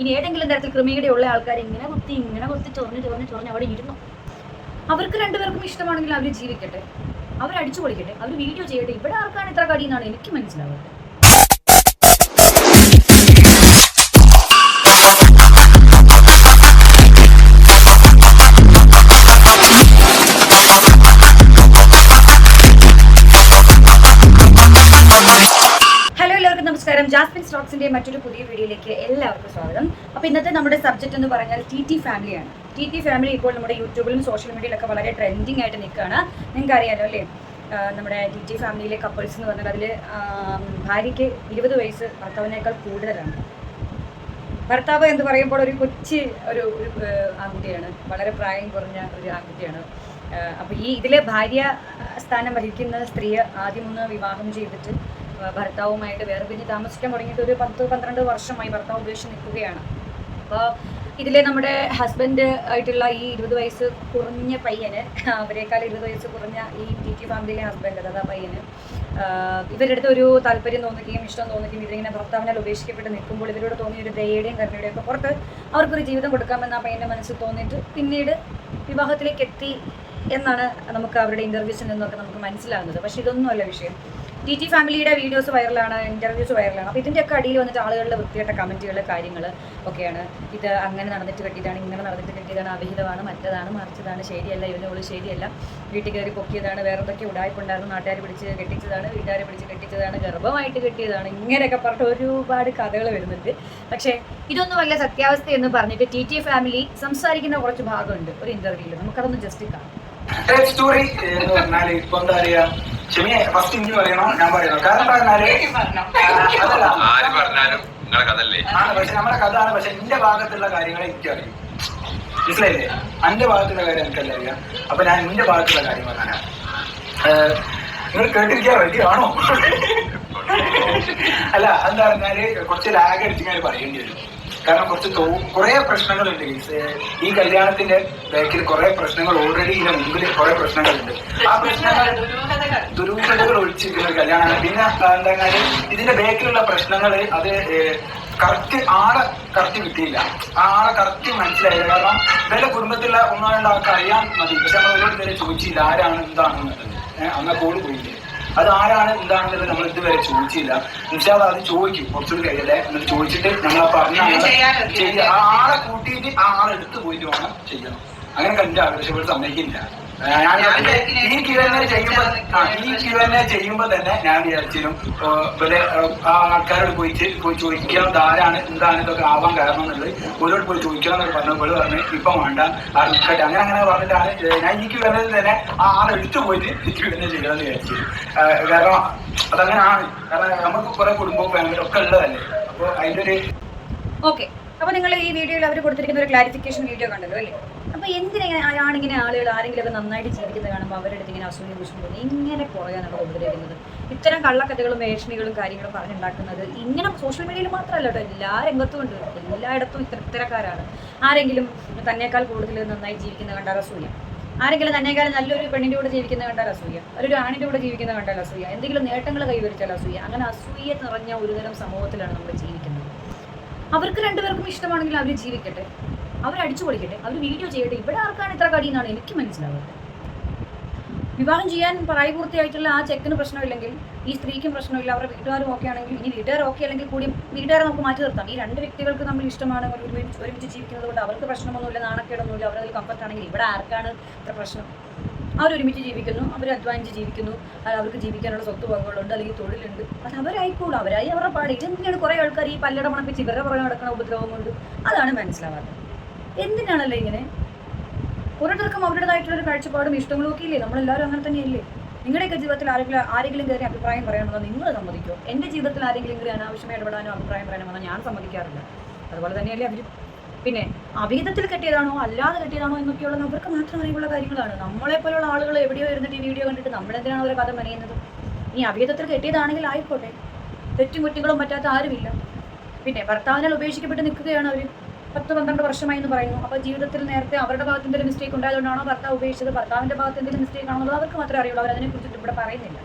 ഇനി ഏതെങ്കിലും തരത്തിൽ ക്രമീകടയുള്ള ആൾക്കാർ ഇങ്ങനെ കുത്തി ഇങ്ങനെ കുത്തി ചൊറിഞ്ഞ് ചൊറിഞ്ഞ് ചൊറിഞ്ഞ് അവിടെ ഇരുന്നു. അവർക്ക് രണ്ടുപേർക്കും ഇഷ്ടമാണെങ്കിൽ അവർ ജീവിക്കട്ടെ. അവർ അടിച്ചു പൊളിക്കട്ടെ. അവർ വീഡിയോ ചെയ്യട്ടെ. ഇവിടെ ആർക്കാണ് ഇത്ര കടി എന്നാണ് എനിക്ക് മനസ്സിലാവുന്നത് സ്റ്റോക്സിന്റെ മറ്റൊരു പുതിയ വീഡിയോയിലേക്ക് എല്ലാവർക്കും സ്വാഗതം. അപ്പൊ ഇന്നത്തെ നമ്മുടെ സബ്ജക്റ്റ് എന്ന് പറഞ്ഞാൽ ടി ടി ഫാമിലിയാണ് ടി ടി ഫാമിലി ഇപ്പോൾ നമ്മുടെ യൂട്യൂബിലും സോഷ്യൽ മീഡിയയിലൊക്കെ വളരെ ട്രെൻഡിങ് ആയിട്ട് നിൽക്കുകയാണ്. നിങ്ങൾക്ക് അറിയാലോ അല്ലേ നമ്മുടെ ടി ടി ഫാമിലിയിലെ കപ്പിൾസ് എന്ന് പറഞ്ഞാൽ അതിൽ ഭാര്യയ്ക്ക് ഇരുപത് വയസ്സ് ഭർത്താവിനേക്കാൾ കൂടുതലാണ്. ഭർത്താവ് എന്ന് പറയുമ്പോൾ ഒരു കൊച്ചു ഒരു ഒരു, ആൺകുട്ടിയാണ്. വളരെ പ്രായം കുറഞ്ഞ ഒരു ആൺകുട്ടിയാണ്. അപ്പൊ അപ്പോൾ ഈ ഇതിലെ ഭാര്യ സ്ഥാനം വഹിക്കുന്ന സ്ത്രീയെ ആദ്യമൊന്ന് വിവാഹം ചെയ്തിട്ട് ഭർത്താവുമായിട്ട് വേർപിരിഞ്ഞ് താമസിക്കാൻ തുടങ്ങിയിട്ട് ഒരു പത്ത് പന്ത്രണ്ട് വർഷമായി ഭർത്താവ് ഉപേക്ഷിച്ച് നിൽക്കുകയാണ്. അപ്പോൾ ഇതിലെ നമ്മുടെ ഹസ്ബൻഡ് ആയിട്ടുള്ള ഈ ഇരുപത് വയസ്സ് കുറഞ്ഞ പയ്യന് അവരെക്കാൾ ഇരുപത് വയസ്സ് കുറഞ്ഞ ഈ ടി ടി ഫാമിലിയിലെ ഹസ്ബൻഡ് ആ പയ്യന് ഇവരുടെ അടുത്ത് ഒരു താല്പര്യം തോന്നുകയും ഇഷ്ടം തോന്നുകയും ഇവരിങ്ങനെ ഭർത്താവിനാൽ ഉപേക്ഷിക്കപ്പെട്ട് നിൽക്കുമ്പോൾ ഇവരോട് തോന്നിയ ഒരു ദയയുടെയും കരുണയുടെയും ഒക്കെ പുറത്ത് അവർക്കൊരു ജീവിതം കൊടുക്കാമെന്ന് ആ പയ്യന്റെ മനസ്സിൽ തോന്നിയിട്ട് പിന്നീട് വിവാഹത്തിലേക്ക് എത്തി എന്നാണ് നമുക്ക് അവരുടെ ഇന്റർവ്യൂസിൽ നിന്നൊക്കെ നമുക്ക് മനസ്സിലാകുന്നത്. പക്ഷേ ഇതൊന്നുമല്ല വിഷയം. ടി ടി ഫാമിലിയുടെ വീഡിയോസ് വൈറലാണ് ഇന്റർവ്യൂസ് വൈറലാണ്. അപ്പോൾ ഇതിന്റെയൊക്കെ അടിയിൽ വന്നിട്ട് ആളുകളുടെ വൃത്തിയായിട്ട കമന്റുകൾ കാര്യങ്ങൾ ഒക്കെയാണ്. ഇത് അങ്ങനെ നടന്നിട്ട് കെട്ടിയതാണ് ഇങ്ങനെ നടന്നിട്ട് കെട്ടിയതാണ് അവിഹിതമാണ് മറ്റതാണ് മറിച്ചതാണ് ശരിയല്ല ഇവനോൾ ശരിയല്ല വീട്ടിൽ കയറി പൊക്കിയതാണ് വേറെ എന്തൊക്കെ ഉടായ്പുണ്ടായിരുന്നു നാട്ടുകാർ പിടിച്ച് കെട്ടിച്ചതാണ് വീട്ടുകാരെ പിടിച്ച് കെട്ടിച്ചതാണ് ഗർഭമായിട്ട് കെട്ടിയതാണ് ഇങ്ങനെയൊക്കെ പറഞ്ഞിട്ട് ഒരുപാട് കഥകൾ വരുന്നുണ്ട്. പക്ഷേ ഇതൊന്നും ഇതൊന്നുമല്ല സത്യാവസ്ഥ എന്ന് പറഞ്ഞിട്ട് ടി ടി ഫാമിലി സംസാരിക്കുന്ന കുറച്ച് ഭാഗമുണ്ട് ഒരു ഇന്റർവ്യൂവിൽ നമുക്കതൊന്ന് ജസ്റ്റ് കാണാം. സ്റ്റോറി എന്ന് പറഞ്ഞാൽ ഇപ്പൊ എന്താ ക്ഷമിയെ ഫസ്റ്റ് ഇനി പറയണോ? ഞാൻ പറയണോ? കാരണം പറഞ്ഞാൽ അതല്ല. ആര് പറഞ്ഞാലും നിങ്ങളെ കഥല്ലേ ആണ് പക്ഷെ നമ്മുടെ കഥ ആണ് പക്ഷെ എന്റെ ഭാഗത്തുള്ള കാര്യങ്ങളെ എനിക്കറിയും. മനസ്സിലായില്ലേ? എന്റെ ഭാഗത്തുള്ള കാര്യം എനിക്കല്ല അറിയാം. അപ്പൊ ഞാൻ എന്റെ ഭാഗത്തുള്ള കാര്യം പറഞ്ഞാ. നിങ്ങൾ കേട്ടിരിക്കാൻ റെഡി ആണോ? അല്ല എന്താ പറഞ്ഞാൽ കുറച്ച് ലാഗ് അടിച്ചിങ്ങനെ പറയേണ്ടി വരും. കാരണം കുറച്ച് കുറെ പ്രശ്നങ്ങളുണ്ട് ഈ കല്യാണത്തിന്റെ ബാക്കിൽ കുറെ പ്രശ്നങ്ങൾ ഓൾറെഡി ഇതിന്റെ മുമ്പിൽ കുറെ പ്രശ്നങ്ങളുണ്ട്. ആ പ്രശ്നങ്ങൾ ദുരൂഹതകൾ. ഒഴിച്ചിരിക്കുന്ന ഒരു കല്യാണമാണ്. പിന്നെ എന്താ കാര്യം? ഇതിന്റെ ബാക്കിലുള്ള പ്രശ്നങ്ങൾ അത് കറക്റ്റ് ആളെ കറക്റ്റ് കിട്ടിയില്ല. ആ ആളെ കറക്റ്റ് മനസ്സിലായില്ല. കാരണം ഇവരുടെ കുടുംബത്തിലുള്ള ഒന്നാളുടെ ആൾക്ക് അറിയാൻ മതി. പക്ഷെ നമ്മൾ ഒരുപാട് പേരെ ചോദിച്ചില്ല ആരാണ് എന്താണെന്നുള്ളത് അന്ന് അന്ന കോൾ പോയില്ലേ. അത് ആരാണ് എന്താണെന്നുള്ളത് നമ്മൾ ഇതുവരെ ചോദിച്ചില്ല. എന്നുവെച്ചാൽ അത് ചോദിക്കും. കുറച്ചുകൂടി കഴിയല്ലേ എന്നിട്ട് ചോദിച്ചിട്ട് നമ്മൾ ആ പറഞ്ഞ ആളെ കൂട്ടിയിട്ട് ആ ആളെടുത്ത് പോയിട്ട് വേണം ചെയ്യണം അങ്ങനെ കണ്ട് പക്ഷെ സമ്മതിക്കില്ല. ഈ ക്യൂഎൻഎ ചെയ്യുമ്പോ ആ ഈ ക്യൂഎൻഎ ചെയ്യുമ്പോ തന്നെ ഞാൻ വിചാരിച്ചിരുന്നു ഇവരെ ആ ആൾക്കാരോട് പോയി പോയി ചോദിക്കാം ആരാണ് എന്താണ് ഇതൊക്കെ ആവാൻ കാരണം എന്നുള്ളത്. ഓരോട് പോയി ചോദിക്കണം എന്നൊക്കെ പറഞ്ഞപ്പോൾ പറഞ്ഞു ഇപ്പൊ വേണ്ട ആ നിൽക്കട്ടെ അങ്ങനെ അങ്ങനെ പറഞ്ഞിട്ടാണ് ഞാൻ ഈ ക്യൂഎൻഎ തന്നെ ആ ആളെ എടുത്തു പോയിട്ട് ഈ ക്യൂഎൻഎ ചെയ്യണമെന്ന് വിചാരിച്ചു കാരണം അതങ്ങനെയാണ് കാരണം നമുക്ക് കുറെ കുടുംബവും ഫാമിലിയും ഒക്കെ ഉള്ളതല്ലേ. അപ്പൊ അതിന്റെ ഒരു ഓക്കെ അപ്പോൾ നിങ്ങൾ ഈ വീഡിയോയിൽ അവർ കൊടുത്തിരിക്കുന്ന ഒരു ക്ലാരിഫിക്കേഷൻ വീഡിയോ കണ്ടല്ലോ അല്ലേ? അപ്പോൾ എന്തിനാ ആണിങ്ങനെ ആളുകൾ ആരെങ്കിലും ഒക്കെ നന്നായിട്ട് ജീവിക്കുന്നത് കാണുമ്പോൾ അവരുടെ അടുത്ത് ഇങ്ങനെ അസൂയ ദൂഷ്യം തോന്നി ഇങ്ങനെ പുറകെയാണ് ഉപദ്രവിക്കുന്നത് ഇത്തരം കള്ളക്കഥകളും വേഷണികളും കാര്യങ്ങളും പറഞ്ഞുണ്ടാക്കുന്നത് ഇങ്ങനെ സോഷ്യൽ മീഡിയയിൽ മാത്രമല്ല കേട്ടോ. എല്ലാ രംഗത്തും ഉണ്ട്. എല്ലായിടത്തും ഇത്ര ഇത്തരക്കാരാണ്. ആരെങ്കിലും തന്നേക്കാൾ കൂടുതൽ നന്നായി ജീവിക്കുന്ന കണ്ടാൽ അസൂയ. ആരെങ്കിലും തന്നേക്കാൾ നല്ലൊരു പെണ്ണിന്റെ കൂടെ ജീവിക്കുന്ന കണ്ടാൽ അസൂയ. ഒരു ആണിന്റെ കൂടെ ജീവിക്കുന്ന കണ്ടാൽ അസൂയ. എന്തെങ്കിലും നേട്ടങ്ങൾ കൈവരിച്ചാൽ അസൂയ. അങ്ങനെ അസൂയ നിറഞ്ഞ ഒരുതരം സമൂഹത്തിലാണ് നമ്മൾ ജീവിക്കുന്നത്. അവർക്ക് രണ്ടുപേർക്കും ഇഷ്ടമാണെങ്കിൽ അവർ ജീവിക്കട്ടെ. അവർ അടിച്ചു പൊളിക്കട്ടെ. അവർ വീഡിയോ ചെയ്യട്ടെ. ഇവിടെ ആർക്കാണ് ഇത്ര കടി എന്നാണ് എനിക്ക് മനസ്സിലാവുന്നത്. വിവാഹം ചെയ്യാൻ പ്രായപൂർത്തിയായിട്ടുള്ള ആ ചെക്കിന് പ്രശ്നമില്ലെങ്കിൽ ഈ സ്ത്രീക്കും പ്രശ്നമില്ല. അവരുടെ വീട്ടുകാരും ഓക്കെ ആണെങ്കിൽ ഇനി വീട്ടുകാർ ഓക്കെ അല്ലെങ്കിൽ കൂടി വീട്ടുകാരെ നമുക്ക് മാറ്റി നിർത്താം. ഈ രണ്ട് വ്യക്തികൾക്ക് നമ്മൾ ഇഷ്ടമാണ് ഒരുമിച്ച് ഒരുമിച്ച് ജീവിക്കുന്നത് കൊണ്ട് അവർക്ക് പ്രശ്നമൊന്നുമില്ല നാണക്കേടൊന്നുമില്ല. അവരതിൽ കംഫർട്ട് ആണെങ്കിൽ ഇവിടെ ആർക്കാണ് ഇത്ര പ്രശ്നം? അവർ ഒരുമിച്ച് ജീവിക്കുന്നു അവർ അധ്വാനിച്ച് ജീവിക്കുന്നു അവർക്ക് ജീവിക്കാനുള്ള സ്വത്ത് വകകളുണ്ട് അല്ലെങ്കിൽ തൊഴിലുണ്ട്. അത് അവരായിക്കോളും അവരായി അവരുടെ പാടി. എന്തിനാണ് കുറേ ആൾക്കാർ ഈ പല്ലട മണപ്പിച്ച് ഇവരുടെ പുറകെ നടക്കുന്ന ഉപദ്രവം കൊണ്ട് അതാണ് മനസ്സിലാവാത്തത്. എന്തിനാണല്ലോ ഇങ്ങനെ? ഓരോരുത്തർക്കും അവരുടേതായിട്ടുള്ള ഒരു കാഴ്ചപ്പാടും ഇഷ്ടങ്ങളും ഒക്കെ ഇല്ലേ? നമ്മളെല്ലാവരും അങ്ങനെ തന്നെയല്ലേ? നിങ്ങളുടെയൊക്കെ ജീവിതത്തിൽ ആരെങ്കിലും ആരെങ്കിലും കയറി അഭിപ്രായം പറയണമെന്നോ നിങ്ങൾ സമ്മതിക്കോ? എന്റെ ജീവിതത്തിൽ ആരെങ്കിലും കയറി അനാവശ്യമായി ഇടപെടാനോ അഭിപ്രായം പറയാനോ ഞാൻ സമ്മതിക്കാറില്ല. അതുപോലെ തന്നെയല്ലേ അവർ പിന്നെ അഭിഹിതത്തിൽ കെട്ടിയതാണോ അല്ലാതെ കെട്ടിയതാണോ എന്നൊക്കെയുള്ളത് അവർക്ക് മാത്രം അറിയുള്ള കാര്യങ്ങളാണ്. നമ്മളെ പോലുള്ള ആളുകൾ എവിടെയോ ഇരുന്നിട്ട് ഈ വീഡിയോ കണ്ടിട്ട് നമ്മളെന്തിനാണ് അവരെ കഥ മെനയുന്നത്? ഇനി അഭിഹിതത്തിൽ കെട്ടിയതാണെങ്കിൽ ആയിക്കോട്ടെ. തെറ്റും കുറ്റങ്ങളും പറ്റാത്ത ആരുമില്ല. പിന്നെ ഭർത്താവിനെ ഉപേക്ഷിക്കപ്പെട്ട് നിൽക്കുകയാണ് അവർ പത്ത് പന്ത്രണ്ട് വർഷമായി എന്ന് പറയുന്നു. അപ്പോൾ ജീവിതത്തിൽ നേരത്തെ അവരുടെ ഭാഗത്ത് എന്തെങ്കിലും മിസ്റ്റേക്ക് ഉണ്ടായതുകൊണ്ടാണോ ഭർത്താവ് ഉപേക്ഷിച്ചത്? ഭർത്താവിന്റെ ഭാഗത്ത് എന്തെങ്കിലും മിസ്റ്റേക്ക് ആണോ എന്നുള്ളത് അവർക്ക് മാത്രമേ അറിയുള്ളൂ. അവർ അതിനെക്കുറിച്ചിട്ട് ഇവിടെ പറയുന്നില്ല.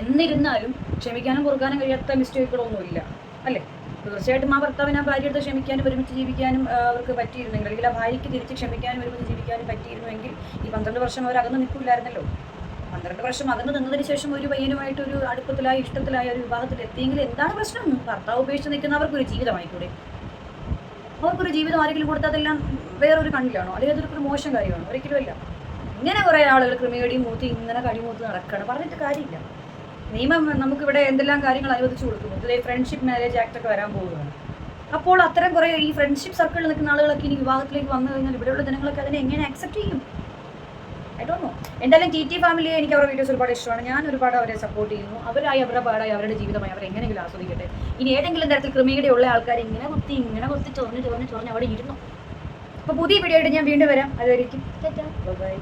എന്നിരുന്നാലും ക്ഷമിക്കാനും കുറുക്കാനും കഴിയാത്ത മിസ്റ്റേക്കുകളൊന്നുമില്ല അല്ലേ? തീർച്ചയായിട്ടും ആ ഭർത്താവിന് ആ ഭാര്യയുടെ ക്ഷമിക്കാനും ഒരുമിച്ച് ജീവിക്കാനും അവർക്ക് പറ്റിയിരുന്നെങ്കിൽ അല്ലെങ്കിൽ ആ ഭാര്യയ്ക്ക് തിരിച്ച് ക്ഷമിക്കാനും ഒരുമിച്ച് ജീവിക്കാനും പറ്റിയിരുന്നുവെങ്കിൽ ഈ പന്ത്രണ്ട് വർഷം അവർ അകന്ന് നിൽക്കില്ലായിരുന്നല്ലോ. പന്ത്രണ്ട് വർഷം അകന്ന് നിന്നതിന് ശേഷം ഒരു പയ്യനുമായിട്ട് ഒരു അടുപ്പത്തിലായ ഇഷ്ടത്തിലായ ഒരു വിവാഹത്തിൽ എത്തിയെങ്കിൽ എന്താണ് പ്രശ്നം? ഭർത്താവ് ഉപേക്ഷിച്ച് നിൽക്കുന്നവർക്കൊരു ജീവിതമായിക്കൂടെ? അവർക്കൊരു ജീവിതം ആരെങ്കിലും കൊടുത്താൽ അതെല്ലാം വേറൊരു കണ്ണിലാണോ? അല്ലെങ്കിൽ അതൊരു മോശം കാര്യമാണോ? ഒരിക്കലും അല്ല. ഇങ്ങനെ കുറേ ആളുകൾ ക്രിമികടിയും മൂത്തി ഇങ്ങനെ കടിമൂത്ത് നടക്കണം പറഞ്ഞിട്ട് കാര്യമില്ല. നിയമം നമുക്കിവിടെ എന്തെല്ലാം കാര്യങ്ങൾ അനുവദിച്ചു കൊടുക്കുന്നു? ഇതിലെ ഫ്രണ്ട്ഷിപ്പ് മാരേജ് ആക്ട് ഒക്കെ വരാൻ പോവുകയാണ്. അപ്പോൾ അത്തരം കുറേ ഈ ഫ്രണ്ട്ഷിപ്പ് സർക്കിളിൽ നിൽക്കുന്ന ആളുകളൊക്കെ ഇനി വിവാഹത്തിലേക്ക് വന്നു കഴിഞ്ഞാൽ ഇവിടെയുള്ള ജനങ്ങളൊക്കെ അതിനെ എങ്ങനെ അക്സെപ്റ്റ് ചെയ്യും? ഐ ഡോണ്ട് നോ എന്തായാലും ടി ടി ഫാമിലിയെ എനിക്ക് അവരുടെ വീഡിയോസ് ഒരുപാട് ഇഷ്ടമാണ്. ഞാൻ ഒരുപാട് അവരെ സപ്പോർട്ട് ചെയ്യുന്നു. അവരായി അവരുടെ പാടായി അവരുടെ ജീവിതമായി അവർ എങ്ങനെയെങ്കിലും ആസ്വദിക്കട്ടെ. ഇനി ഏതെങ്കിലും തരത്തിൽ ക്രിമികടി ഉള്ള ആൾക്കാർ ഇങ്ങനെ കുത്തി ഇങ്ങനെ കുത്തി ചൊറിഞ്ഞ് ചൊറിഞ്ഞ് ചൊറിഞ്ഞ് അവിടെ ഇരുന്നു. അപ്പോൾ പുതിയ വീഡിയോ ആയിട്ട് ഞാൻ വീണ്ടും വരാം. അതായിരിക്കും ബൈ